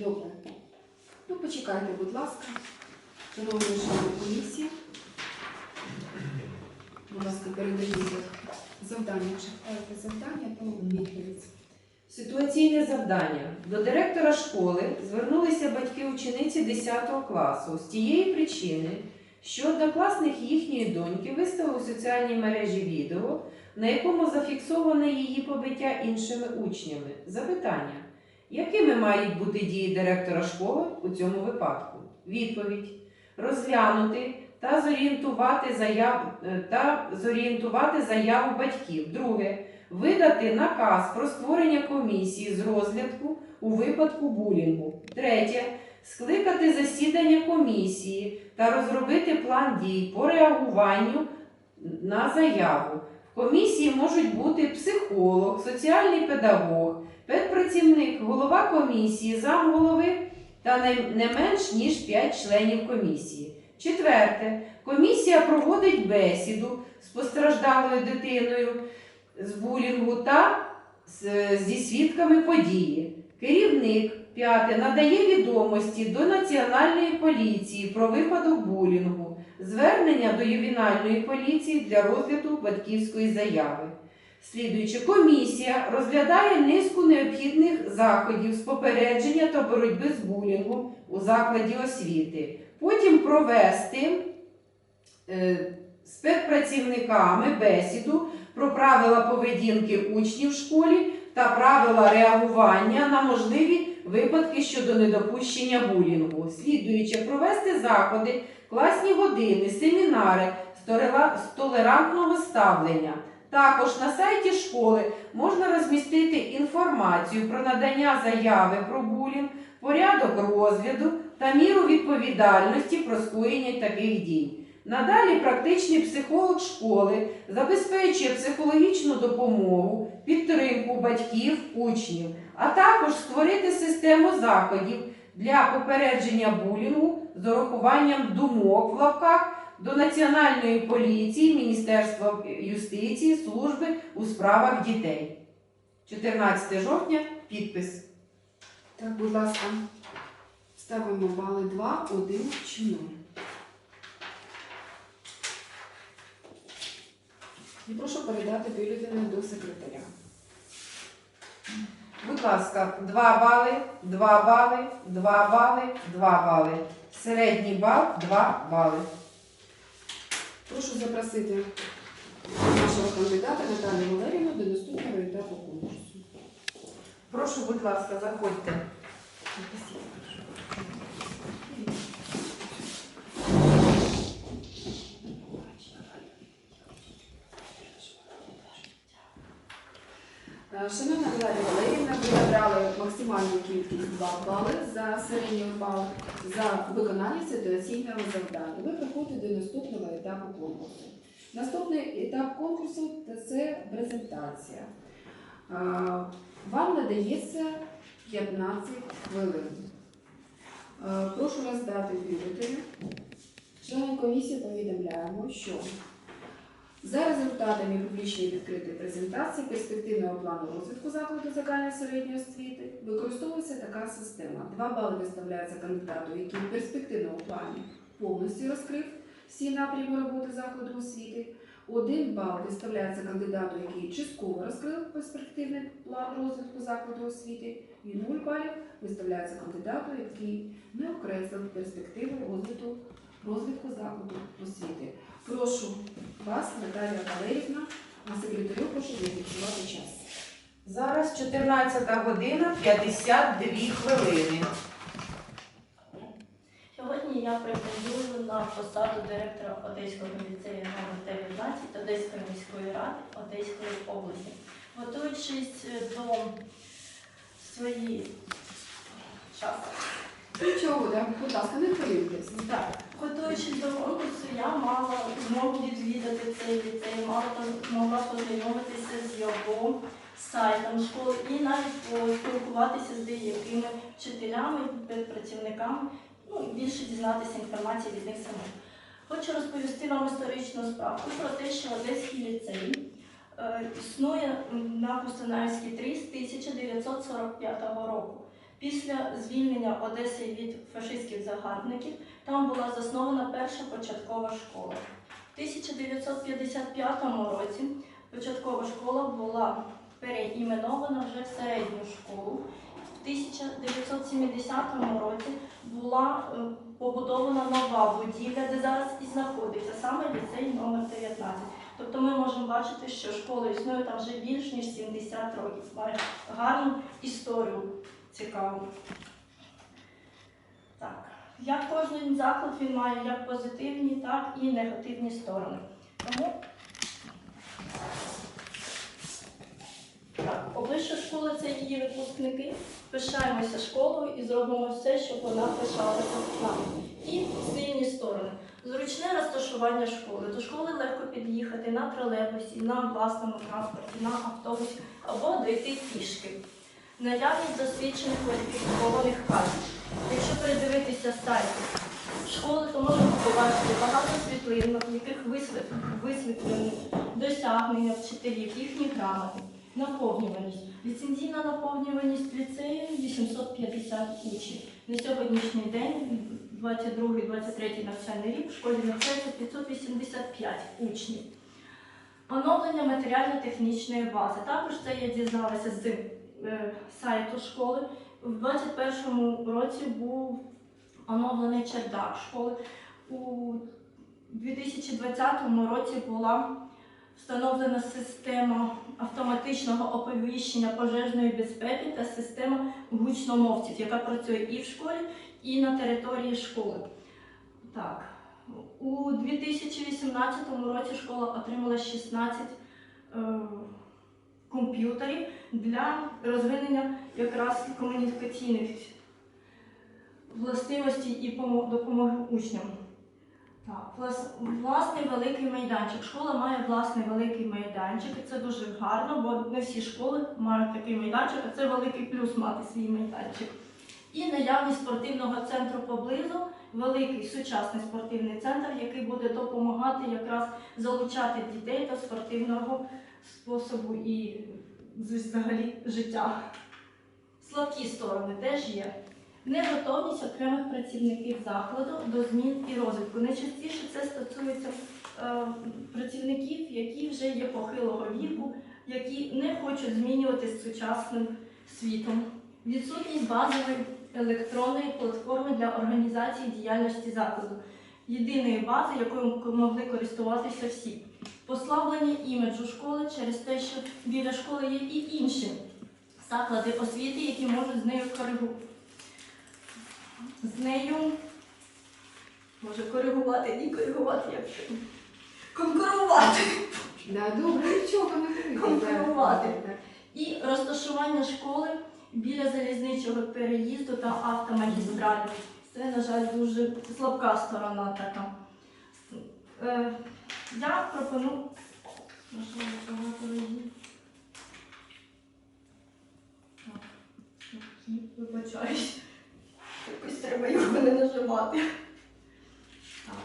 Добре. Ну, почекайте, будь ласка. Шановні члени комісії. Будь ласка, передаю завдання. Читайте завдання та відповідь. Ситуаційне завдання. До директора школи звернулися батьки учениці 10 класу з тієї причини, що однокласник їхньої доньки виставив у соціальній мережі відео, на якому зафіксоване її побиття іншими учнями. Запитання. Якими мають бути дії директора школи у цьому випадку? Відповідь. Розглянути та зорієнтувати заяву, та зорієнтувати заяву батьків. Друге видати наказ про створення комісії з розгляду у випадку булінгу. Третє. Скликати засідання комісії та розробити план дій по реагуванню на заяву. В комісії можуть бути психолог, соціальний педагог, педпрацівник, голова комісії, замголови та не, не менш ніж 5 членів комісії. Четверте. Комісія проводить бесіду з постраждалою дитиною з булінгу та зі свідками події. Керівник п'яте надає відомості до Національної поліції про випадок булінгу, звернення до ювінальної поліції для розгляду батьківської заяви. Слідуючи, комісія розглядає низку необхідних заходів з попередження та боротьби з булінгом у закладі освіти. Потім провести е, спецпрацівниками бесіду про правила поведінки учнів в школі та правила реагування на можливі випадки щодо недопущення булінгу. Слідуючи, провести заходи, класні години, семінари з толерантного ставлення. Також на сайті школи можна розмістити інформацію про надання заяви про булінг, порядок розгляду та міру відповідальності про скоєння таких дій. Надалі практичний психолог школи забезпечує психологічну допомогу, підтримку батьків, учнів, а також створити систему заходів для попередження булінгу з урахуванням думок в лапках до Національної поліції, Міністерства юстиції, служби у справах дітей. 14 жовтня підпис. Так, будь ласка, ставимо бали 2, 1 чи 0. І прошу передати бюлетені до секретаря. Будь ласка, 2 бали, 2 бали, 2 бали, 2 бали. Середній бал 2 бали. Прошу запросити нашого кандидата Наталію Валерівну до наступного етапу конкурсу. Прошу, будь ласка, заходьте. Шановна Наталія Валерівна, ви набрали максимальну кількість 2 бали за середній бал за виконання ситуаційного завдання. Ви приходите до наступного етапу конкурсу. Наступний етап конкурсу це презентація. Е, Вам надається 15 хвилин. Е, Прошу роздати бюлетені. Члени комісії повідомляємо, що за результатами публічної відкритої презентації перспективного плану розвитку закладу загальної середньої освіти використовується така система. Два бали виставляються кандидату, який в перспективному плані повністю розкрив всі напрями роботи закладу освіти. Один бал виставляється кандидату, який частково розкрив перспективний план розвитку закладу освіти. І нуль балів виставляється кандидату, який не окреслив перспективу розвитку, розвитку закладу освіти. Прошу вас, Наталія Валерівна, на секретарю прошу зафіксувати час. Зараз 14 година 52 хвилини. Сьогодні я претендую на посаду директора Одеського ліцею номер 19 Одеської міської ради Одеської області. Готуючись е, до своєї часу, Нічого, будь ласка, не хвилюйтесь. так, готуючись до конкурсу, я мала змогу відвідати цей ліцей, мала могла познайомитися з його сайтом школи і навіть поспілкуватися з деякими вчителями, працівниками, ну більше дізнатися інформації від них самих. Хочу розповісти вам історичну справку про те, що Одеський ліцей е, існує на Кустанайській 3 з 1945 року. Після звільнення Одеси від фашистських загарбників там була заснована перша початкова школа. В 1955 році початкова школа була переіменована вже в середню школу. В 1970 році була е, побудована нова будівля, де зараз і знаходиться саме ліцей номер 19. Тобто ми можемо бачити, що школа існує там вже більш ніж 70 років. Має гарну історію цікаву. Так. Як кожен заклад він має як позитивні, так і негативні сторони. Тому так, обличчя школи це її випускники. Пишаємося школою і зробимо все, щоб вона пишалася нами. І сильні сторони. Зручне розташування школи. До школи легко під'їхати на тролейбусі, на власному транспорті, на автобусі або дойти пішки. Наявність досвідчених кваліфікованих кадрів. Якщо передивитися сайт школи, то можна побачити багато світлин, в яких висвіт- висвітлені досягнення вчителів, їхні грамоти, наповнюваність. Ліцензійна наповнюваність ліцею 850 учнів. На сьогоднішній день, 22-23 навчальний рік, в школі навчається 585 учнів. Оновлення матеріально-технічної бази. Також це я дізналася з сайту школи. В 2021 році був оновлений чердак школи. У 2020 році була встановлена система автоматичного оповіщення пожежної безпеки та система гучномовців, яка працює і в школі, і на території школи. Так. У 2018 році школа отримала 16 е, комп'ютерів для розвинення якраз комунікаційних властивостей і допомоги учням. Так, власний великий майданчик. Школа має власний великий майданчик, і це дуже гарно, бо не всі школи мають такий майданчик, а це великий плюс мати свій майданчик. І наявність спортивного центру поблизу, великий сучасний спортивний центр, який буде допомагати якраз залучати дітей до спортивного способу і взагалі життя. Слабкі сторони теж є. Неготовність окремих працівників закладу до змін і розвитку. Найчастіше це стосується е, працівників, які вже є похилого віку, які не хочуть змінюватися сучасним світом. Відсутність базової електронної платформи для організації діяльності закладу, єдиної бази, якою могли користуватися всі. Послаблення іміджу школи через те, що біля школи є і інші заклади освіти, які можуть з нею коригувати. З нею може коригувати, ні коригувати, як конкурувати. Да, добре, нічого не. Конкурувати. І розташування школи біля залізничого переїзду та автомагістралі. Це, на жаль, дуже слабка сторона така. Я пропоную. Вибачаюсь. Якось треба його не нажимати. Так.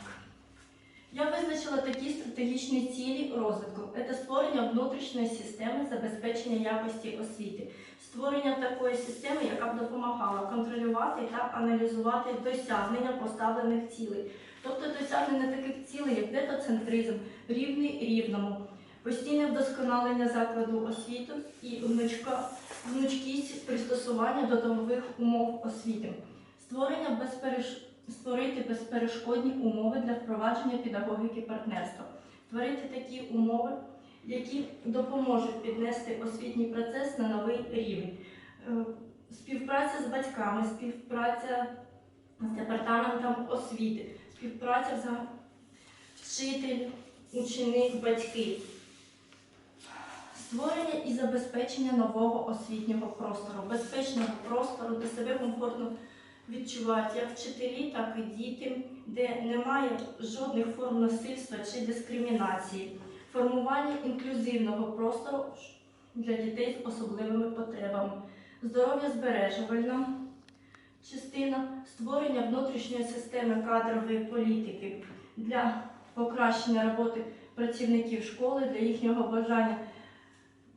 Я визначила такі стратегічні цілі розвитку. Це створення внутрішньої системи забезпечення якості освіти, створення такої системи, яка б допомагала контролювати та аналізувати досягнення поставлених цілей. Тобто досягнення таких цілей, як детоцентризм, рівний рівному, постійне вдосконалення закладу освіти і гнучка, гнучкість пристосування до нових умов освіти, створення безпереш... створити безперешкодні умови для впровадження педагогіки партнерства, створити такі умови, які допоможуть піднести освітній процес на новий рівень. Е, Співпраця з батьками, співпраця з департаментом освіти, співпраця з вчитель, ученик, батьки. Створення і забезпечення нового освітнього простору, безпечного простору, де себе комфортно відчувають як вчителі, так і діти, де немає жодних форм насильства чи дискримінації, формування інклюзивного простору для дітей з особливими потребами, здоров'я збережувальна частина, створення внутрішньої системи кадрової політики для покращення роботи працівників школи, для їхнього бажання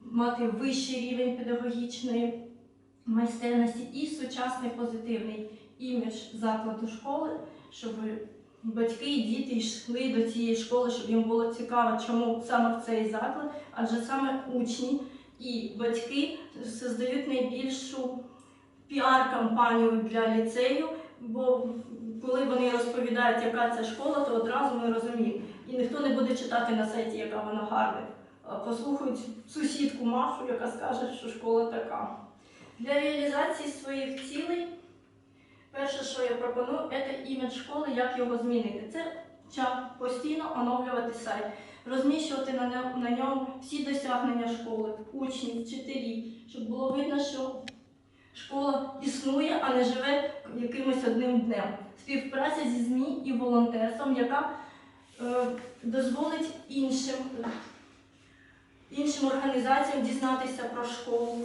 мати вищий рівень педагогічної майстерності і сучасний позитивний імідж закладу школи, щоб батьки і діти йшли до цієї школи, щоб їм було цікаво, чому саме в цей заклад, адже саме учні і батьки создають найбільшу піар-кампанію для ліцею, бо коли вони розповідають, яка це школа, то одразу ми розуміємо. І ніхто не буде читати на сайті, яка вона гарна. Послухають сусідку Машу, яка скаже, що школа така. Для реалізації своїх цілей, перше, що я пропоную, це імідж школи, як його змінити. Це постійно оновлювати сайт, розміщувати на ньому, всі досягнення школи, учнів, вчителів, щоб було видно, що школа існує, а не живе якимось одним днем. Співпраця зі ЗМІ і волонтерством, яка е, дозволить іншим, іншим організаціям дізнатися про школу.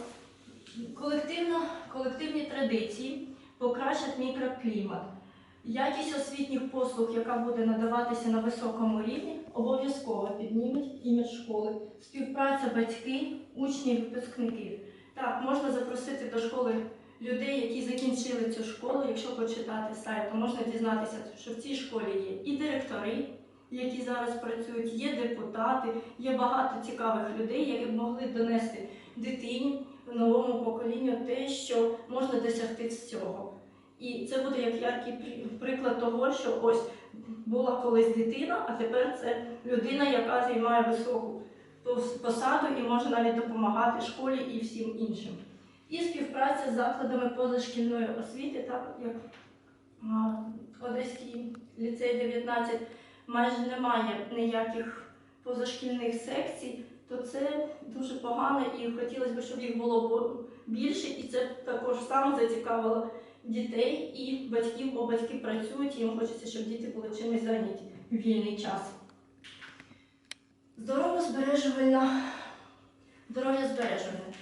Колективно, колективні традиції покращать мікроклімат. Якість освітніх послуг, яка буде надаватися на високому рівні, обов'язково підніметь імідж школи. Співпраця батьки, учні і випускників. Так, можна запросити до школи людей, які закінчили цю школу. Якщо почитати сайт, то можна дізнатися, що в цій школі є і директори, які зараз працюють, є депутати, є багато цікавих людей, які б могли донести дитині новому поколінню те, що можна досягти з цього. І це буде як яркий при- приклад того, що ось була колись дитина, а тепер це людина, яка займає високу пос- посаду і може навіть допомагати школі і всім іншим. І співпраця з закладами позашкільної освіти, так як Одеський ліцей 19 майже немає ніяких позашкільних секцій, то це дуже погано і хотілося б, щоб їх було більше, і це також саме зацікавило дітей і батьків, бо батьки працюють, і їм хочеться, щоб діти були чимось зайняті в вільний час. Здоров'я-збережувальна, здоров'я збережувальне.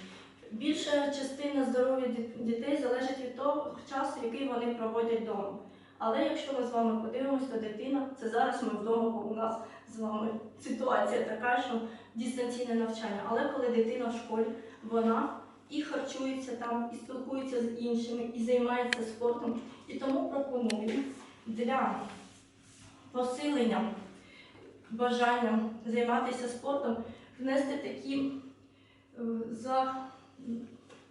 Більша частина здоров'я дітей залежить від того часу, який вони проводять вдома. Але якщо ми з вами подивимося, то дитина, це зараз ми вдома, бо у нас з вами ситуація така, що дистанційне навчання. Але коли дитина в школі, вона і харчується там, і спілкується з іншими, і займається спортом. І тому пропоную для посилення бажання займатися спортом внести такі е, за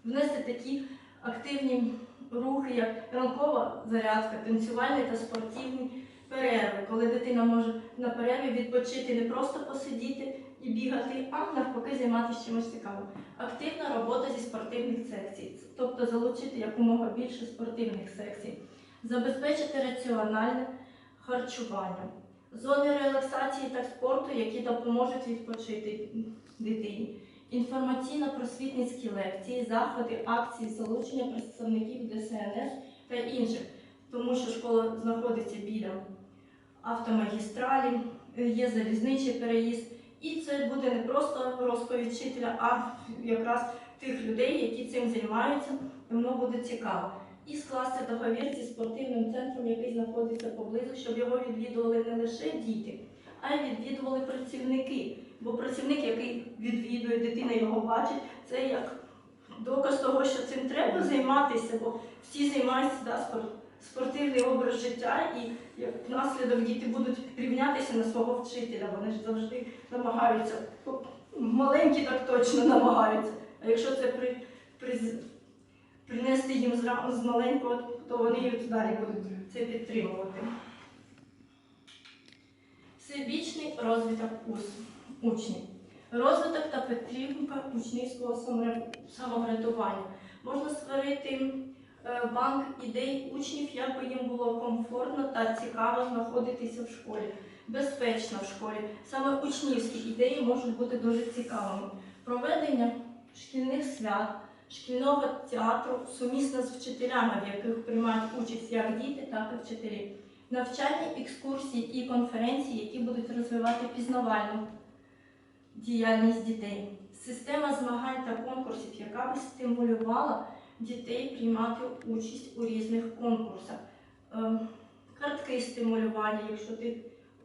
внести такі активні рухи, як ранкова зарядка, танцювальні та спортивні перерви, коли дитина може на перерві відпочити, не просто посидіти і бігати, а навпаки займатися чимось цікавим. Активна робота зі спортивних секцій, тобто залучити якомога більше спортивних секцій, забезпечити раціональне харчування, зони релаксації та спорту, які допоможуть відпочити дитині. Інформаційно-просвітницькі лекції, заходи, акції, залучення представників ДСНС та інших, тому що школа знаходиться біля автомагістралі, є залізничий переїзд. І це буде не просто розповідь вчителя, а якраз тих людей, які цим займаються, воно буде цікаво. І скласти договір зі спортивним центром, який знаходиться поблизу, щоб його відвідували не лише діти, а й відвідували працівники. Бо працівник, який відвідує дитина, його бачить, це як доказ того, що цим треба займатися, бо всі займаються да, спор- спортивний образ життя, і як наслідок діти будуть рівнятися на свого вчителя. Вони ж завжди намагаються, маленькі так точно намагаються. А якщо це при, при, принести їм з маленького, то вони і далі будуть це підтримувати. Всебічний розвиток учнів. Розвиток та підтримка учнівського самоврядування. Можна створити е, банк ідей учнів, як би їм було комфортно та цікаво знаходитися в школі, безпечно в школі. Саме учнівські ідеї можуть бути дуже цікавими. Проведення шкільних свят, шкільного театру сумісно з вчителями, в яких приймають участь як діти, так і вчителі. Навчальні екскурсії і конференції, які будуть розвивати пізнавальну діяльність дітей. Система змагань та конкурсів, яка би стимулювала дітей приймати участь у різних конкурсах. Ем, Картки стимулювання, якщо ти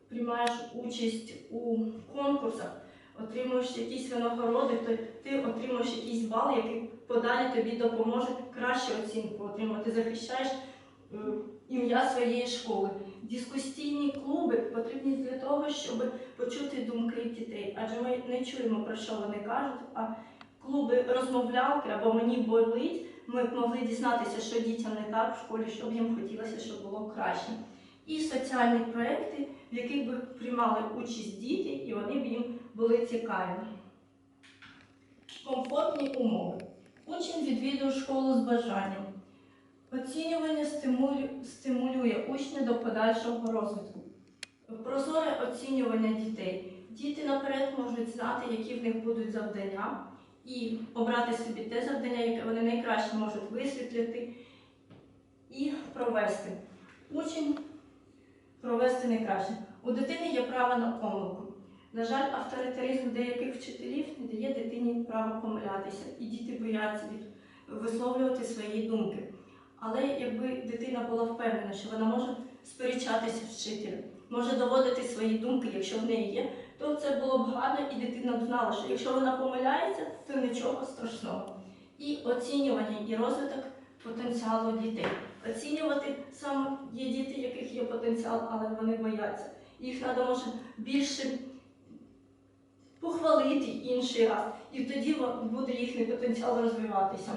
приймаєш участь у конкурсах, отримуєш якісь винагороди, то ти отримуєш якийсь бал, який подалі тобі допоможе кращу оцінку отримати. Захищаєш е, ім'я своєї школи. Дискусійні клуби потрібні для того, щоб почути думки дітей, адже ми не чуємо про що вони кажуть. А клуби розмовлялки або мені болить, ми могли дізнатися, що дітям не так в школі, що б їм хотілося, щоб було краще. І соціальні проекти, в яких би приймали участь діти, і вони б їм були цікаві. Комфортні умови. Учень відвідує школу з бажанням. Оцінювання стимулює учня до подальшого розвитку. Прозоре оцінювання дітей. Діти наперед можуть знати, які в них будуть завдання, і обрати собі те завдання, яке вони найкраще можуть висвітлити і провести. Учень провести найкраще. У дитини є право на помилку. На жаль, авторитаризм деяких вчителів не дає дитині права помилятися, і діти бояться висловлювати свої думки. Але якби дитина була впевнена, що вона може сперечатися вчителем, може доводити свої думки, якщо в неї є, то це було б гарно, і дитина б знала, що якщо вона помиляється, то нічого страшного. І оцінювання і розвиток потенціалу дітей. Оцінювати саме є діти, яких є потенціал, але вони бояться. Їх треба може більше похвалити інший раз, і тоді буде їхній потенціал розвиватися.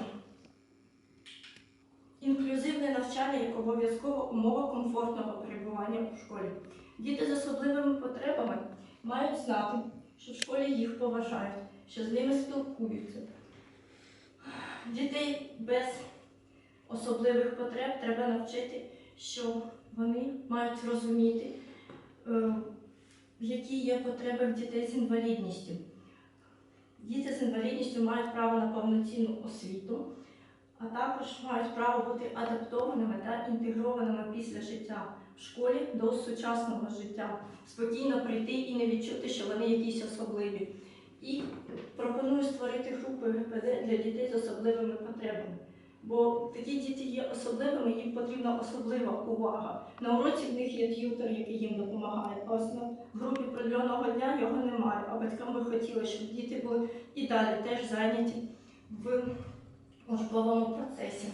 Інклюзивне навчання як обов'язкова умова комфортного перебування у школі. Діти з особливими потребами мають знати, що в школі їх поважають, що з ними спілкуються. Дітей без особливих потреб треба навчити, що вони мають розуміти, е, які є потреби в дітей з інвалідністю. Діти з інвалідністю мають право на повноцінну освіту, а також мають право бути адаптованими та інтегрованими після життя в школі до сучасного життя, спокійно прийти і не відчути, що вони якісь особливі. І пропоную створити групу ГПД для дітей з особливими потребами. Бо такі діти є особливими, їм потрібна особлива увага. На уроці в них є т'ютер, який їм допомагає. А ось групі приділеного дня його немає. А батькам би хотіли, щоб діти були і далі теж зайняті в учбовому процесі.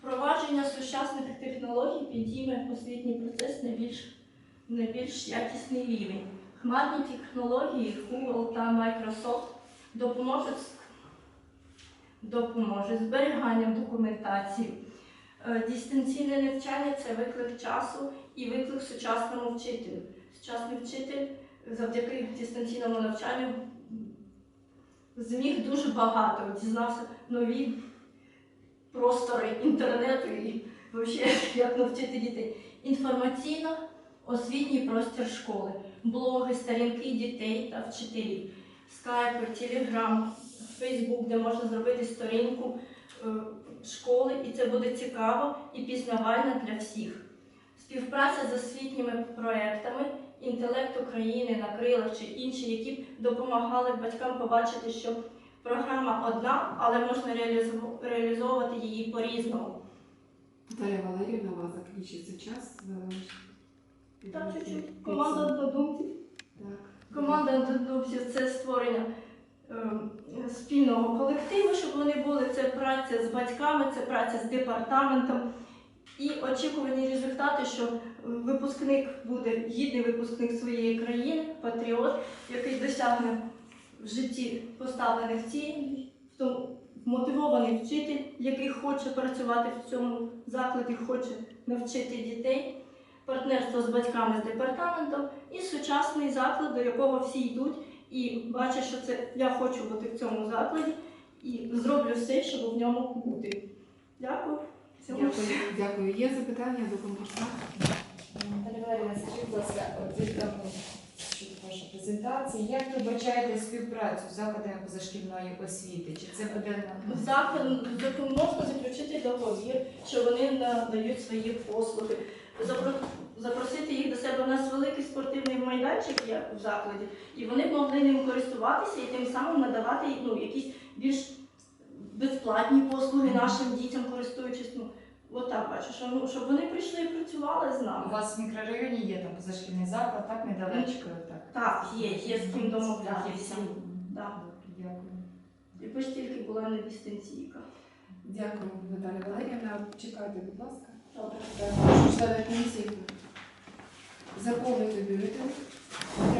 Впровадження сучасних технологій підійме освітній процес на більш, на більш якісний рівень. Хмарні технології Google та Microsoft допоможуть допоможе зберіганням документації. Е, Дистанційне навчання це виклик часу і виклик сучасному вчителю. Сучасний вчитель завдяки дистанційному навчанню зміг дуже багато, дізнався нові простори інтернету і взагалі, як навчити дітей. Інформаційно освітній простір школи, блоги, сторінки дітей та вчителів, скайпи, телеграм, фейсбук, де можна зробити сторінку е, школи, і це буде цікаво і пізнавально для всіх. Співпраця з освітніми проектами, інтелект України на крилах чи інші, які б допомагали батькам побачити, що програма одна, але можна реалізовувати її по-різному. Наталя Валерівна, у вас закінчується час. Так, чуть-чуть. Команда однодумців. Так. Команда однодумців це створення е, спільного колективу, щоб вони були. Це праця з батьками, це праця з департаментом. І очікувані результати, що випускник буде гідний випускник своєї країни, патріот, який досягне в житті поставлених цілей, мотивований вчитель, який хоче працювати в цьому закладі, хоче навчити дітей, партнерство з батьками з департаментом і сучасний заклад, до якого всі йдуть, і бачать, що це я хочу бути в цьому закладі і зроблю все, щоб в ньому бути. Дякую. Дякую, дякую. Є запитання до конкурсантів? Наталя Валеріївна, скажіть, будь ласка, щодо вашої презентації, як ви бачаєте співпрацю з закладами позашкільної освіти? Чи це буде на Заклад закон- заключити договір, що вони надають свої послуги. Запро- Запросити їх до себе. У нас великий спортивний майданчик є в закладі, і вони могли ним користуватися і тим самим надавати ну, якісь більш безплатні послуги нашим дітям, користуючись. Ну, отак бачу, що, ну, щоб вони прийшли і працювали. з У вас в мікрорайоні є там позашкільний заклад, так недалечко, так? Так, є, є з ким домовлятися. Дякую. Якби ж тільки була не дистанційка. Дякую, Наталя Валеріївна. Чекайте, будь ласка. Добре. Так, члени комісії заповнити бюлетень.